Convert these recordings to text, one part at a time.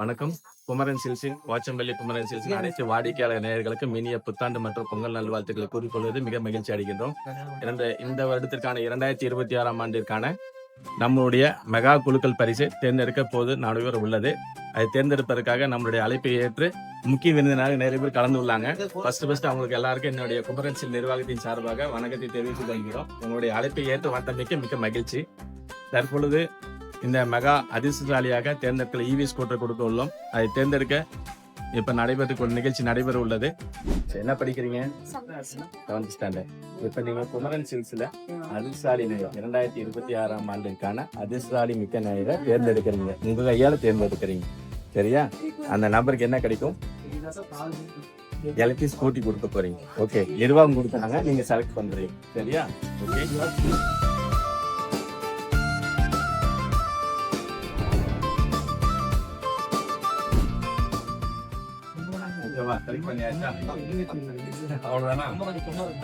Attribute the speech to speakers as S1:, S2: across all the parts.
S1: வணக்கம். குமரன் சில்ஸின் வாச்சம்பள்ளி குமரன் சில்ஸின் அனைத்து வாடிக்கையாளர் நேயர்களுக்கு இனிய புத்தாண்டு மற்றும் பொங்கல் நல்வாழ்த்துக்களை கூறிக்கொள்வது மிக மகிழ்ச்சி அடைகின்றோம். இரண்டு இந்த வருடத்திற்கான இரண்டாயிரத்தி இருபத்தி ஆறாம் ஆண்டிற்கான நம்மளுடைய மெகா குழுக்கள் பரிசு தேர்ந்தெடுக்க போது நடுவர் உள்ளது. அதை தேர்ந்தெடுப்பதற்காக நம்மளுடைய அழைப்பை ஏற்று முக்கிய விருந்தினராக நிறைய பேர் கலந்து உள்ளாங்க. ஃபர்ஸ்ட் ஃபர்ஸ்ட் அவங்களுக்கு எல்லாருக்கும் என்னுடைய குமரன் சில் நிர்வாகத்தின் சார்பாக வணக்கத்தை தெரிவித்துக் கொள்கிறோம். உங்களுடைய அழைப்பை ஏற்று வந்தமைக்கு மிக மகிழ்ச்சி. தற்பொழுது இந்த மெகா அதிர்ஷ்டசாலியாக தேர்ந்தெடுக்கல இவி ஸ்கூட்டர் கொடுக்க உள்ளோம். அதை தேர்ந்தெடுக்க இப்ப நடைபெற்று ஒரு நிகழ்ச்சி நடைபெற உள்ளது. சரி, என்ன படிக்கிறீங்க? செவன்த் ஸ்டாண்டர்ட் இப்ப நீங்க குமரன் சில்ஸ்ல அதிர்ஷ்டாலி இரண்டாயிரத்தி இருபத்தி ஆறாம் ஆண்டிற்கான அதிர்ஷ்டாலி மிக்க நேயரை தேர்ந்தெடுக்கிறீங்க. உங்க கையால தேர்ந்தெடுக்கிறீங்க. சரியா? அந்த நம்பருக்கு என்ன கிடைக்கும்? எலக்ட்ரிக் ஸ்கூட்டி கொடுக்க போறீங்க. ஓகே நிர்வாகம் கொடுத்தாங்க? நீங்க செலக்ட் பண்றீங்க. சரியா? ஓகே செலக்ட் பண்ணியாச்சா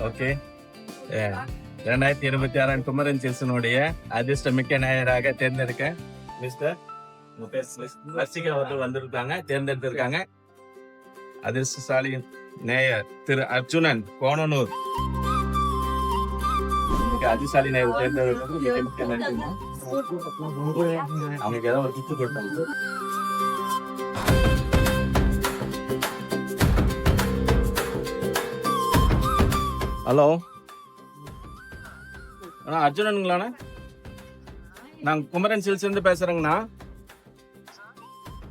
S1: ஓகே இரண்டாயிரத்தி இருபத்தி ஆறாம் குமரன் சில்சனுடைய அதிர்ஷ்ட மிக்க நாயராக தேர்ந்தெடுக்க மிஸ்டர் ரசிகா அவர்கள் வந்திருக்காங்க தேர்ந்தெடுத்திருக்காங்க. அதிர்ஷ்டசாலி நேயர் திரு அர்ஜுனன் கோணனூர். இன்னைக்கு அதிர்ஷ்டசாலி நேயர் தேர்ந்தெடுக்கிறது மிக நன்றிமா அவங்களுக்கு ஏதோ ஒரு கிஃப்ட் கொடுத்தாங்க ஹலோ. அண்ணா அர்ஜுனனுங்களாண்ணா? நாங்கள் குமரன் சில்ஸ்லேருந்து பேசுகிறேங்கண்ணா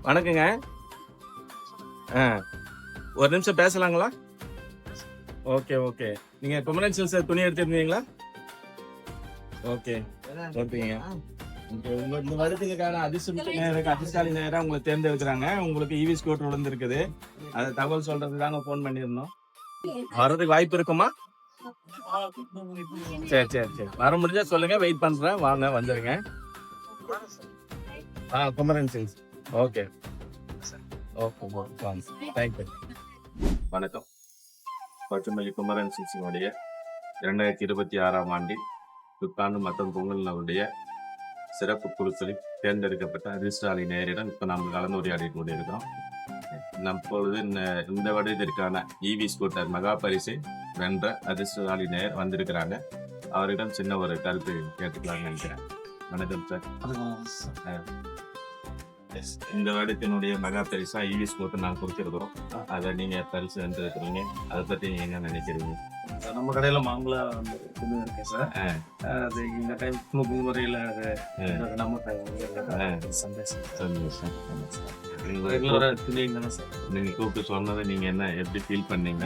S1: வணக்கங்க. ஆ ஒரு நிமிஷம் பேசலாங்களா? Okay okay. நீங்கள் குமரன் சில்ஸ் துணி எடுத்துருந்தீங்களா? ஓகே ஓகேங்க. ஓகே உங்க இந்த வருடத்துக்கான அதிர்ஷ்ட நேரம் அதிர்ஷ்டாலி நேரம் உங்களை தேர்ந்தெடுக்கிறாங்க. உங்களுக்கு இவி ஸ்கூட்டர் விழுந்திருக்குது அதை தகவல் சொல்றதுக்காக ஃபோன் பண்ணியிருந்தோம். வர்றதுக்கு வாய்ப்பு இருக்குமா? சரி சரி சரி. வர முடிஞ்சா சொல்லுங்க. வெயிட் பண்றேன். வாங்க வந்துருங்க. ஆ Kumaran sings okay okay thank you வணக்கம். பச்சுமல்லி குமரன் சிங்ஸினுடைய இரண்டாயிரத்தி இருபத்தி ஆறாம் ஆண்டில் புத்தாண்டு மற்றும் பொங்கலினுடைய சிறப்பு குழுக்களில் தேர்ந்தெடுக்கப்பட்ட அதிர்ஷ்டாலி நேரிடம் இப்போ நாம் கலந்துரையாடி கொண்டிருக்கிறோம். அப்பொழுது இந்த- இந்த வருடத்திற்கான இவி ஸ்கூட்டர் மகா பரிசை வென்ற அதிர்ஷ்டசாலி நேயர் வந்திருக்கிறாங்க. அவரிடம் சின்ன ஒரு கருத்து கேட்டுக்கலாம்னு நினைக்கிறேன். வணக்கம் சார் இந்த வருடத்தினுடைய மெகா பரிசா இவி ஸ்கூட்டர் நான் கொடுத்துருக்குறோம். அதை நீங்க பரிசு வென்றிருக்கிறீங்க. அதை பத்தி நீங்க என்ன நினைக்கிறீங்க?
S2: நம்ம கடையில மாம்பழ வந்து இது இருக்கு சார். அது இந்த டைம் முறையில அது. நம்ம. சந்தோஷம்
S1: சந்தோஷம் நீங்க கூப்பிட்டு சொன்னதை நீங்க என்ன எப்படி ஃபீல் பண்ணீங்க?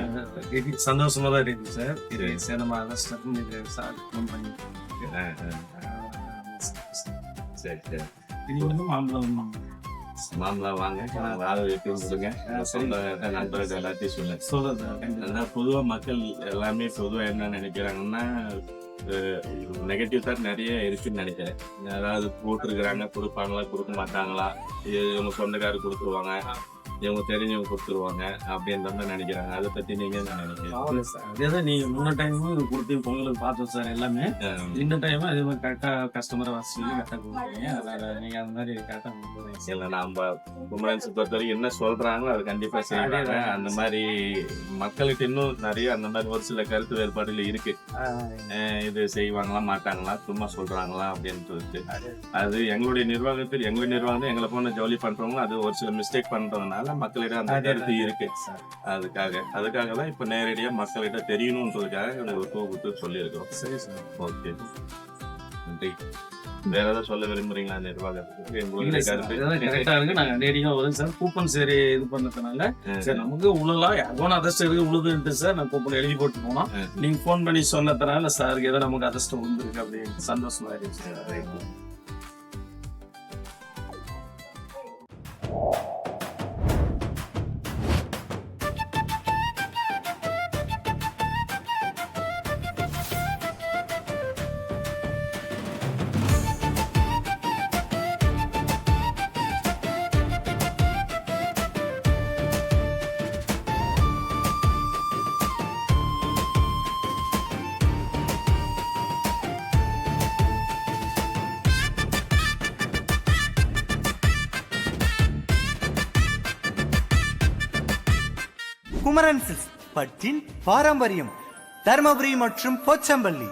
S2: சந்தோஷமா தான் இருக்கு சார். இது சார் நம்ம அதை ஸ்டெப் சார் ஃபோன் பண்ணி
S1: ஆ, ஆ. சரி சரி.
S2: இது வந்து மாம்பழம்.
S1: மாமலா வாங்க வைக்க கொடுங்க சொந்த நண்பர்கள் எல்லாத்தையும் சொல்லுங்க
S2: சொல்றது
S1: அதான் பொதுவா மக்கள் எல்லாமே பொதுவா என்ன நினைக்கிறாங்கன்னா நெகட்டிவ் தாட் நிறைய இருக்குன்னு நினைக்கிறேன் யாராவது போட்டிருக்கிறாங்க கொடுப்பாங்களா கொடுக்க மாட்டாங்களா இது இவங்க சொந்தக்காரர் கொடுத்துருவாங்க இவங்க தெரிஞ்சவங்க கொடுத்துருவாங்க அப்படின்ற மாதிரி நினைக்கிறாங்க. அதை பத்தி நீங்க என்ன நினைக்கிறீங்க?
S2: அதே நீங்க முன்ன டைமும் கொடுத்து பொங்கலுக்கு பார்த்தோம் சார் எல்லாமே. இந்த டைம் அதே மாதிரி கரெக்டா கஸ்டமரை வசதி கரெக்டா கொடுக்குறீங்க அதனால நீங்க அந்த மாதிரி கரெக்டா கொடுக்குறீங்க
S1: இல்ல நம்ம குமரன்ஸ் பொறுத்த வரைக்கும் என்ன சொல்றாங்களோ அது கண்டிப்பா செய்வாங்க. அந்த மாதிரி மக்களுக்கு இன்னும் நிறைய அந்த மாதிரி ஒரு சில கருத்து வேறுபாடுகள் இருக்கு. இது செய்வாங்களா மாட்டாங்களா சும்மா சொல்றாங்களா அப்படின்றது அது எங்களுடைய நிர்வாகத்தில் எங்களுடைய நிர்வாகம் எங்களை போன ஜவுளி பண்றவங்க அது ஒரு சில மிஸ்டேக் பண்றதுனால மக்களிடம் அந்த கருத்து இருக்கு. அதுக்காக அதுக்காக தான் இப்ப நேரடியா மக்களிடம் தெரியணும்ன்றதுக்காக எனக்கு ஒரு கூப்பிட்டு சொல்லியிருக்கோம்.
S2: சரி சார்.
S1: ஓகே. நன்றி. வேற ஏதாவது சொல்ல விரும்புறீங்களா நிர்வாகத்துக்கு?
S2: சார்
S1: கருத்து?
S2: இதுதான் கரெக்டா இருக்கு. நாங்க நேரடியா வரும் சார். கூப்பன் சரி இது பண்ணதுனால. சரி நமக்கு உழுலாம் யாரும் அதிர்ஷ்டம் இருக்கு உழுதுன்ட்டு சார் நான் கூப்பன் எழுதி போட்டு போனோம். நீங்க ஃபோன் பண்ணி சொன்னதுனால சாருக்கு ஏதோ நமக்கு அதிர்ஷ்டம் விழுந்திருக்கு அப்படின்னு சந்தோஷமா இருக்கு
S3: குமரன் சில்க்ஸ் பட்டின் பாரம்பரியம் தர்மபுரி மற்றும் போச்சம்பள்ளி.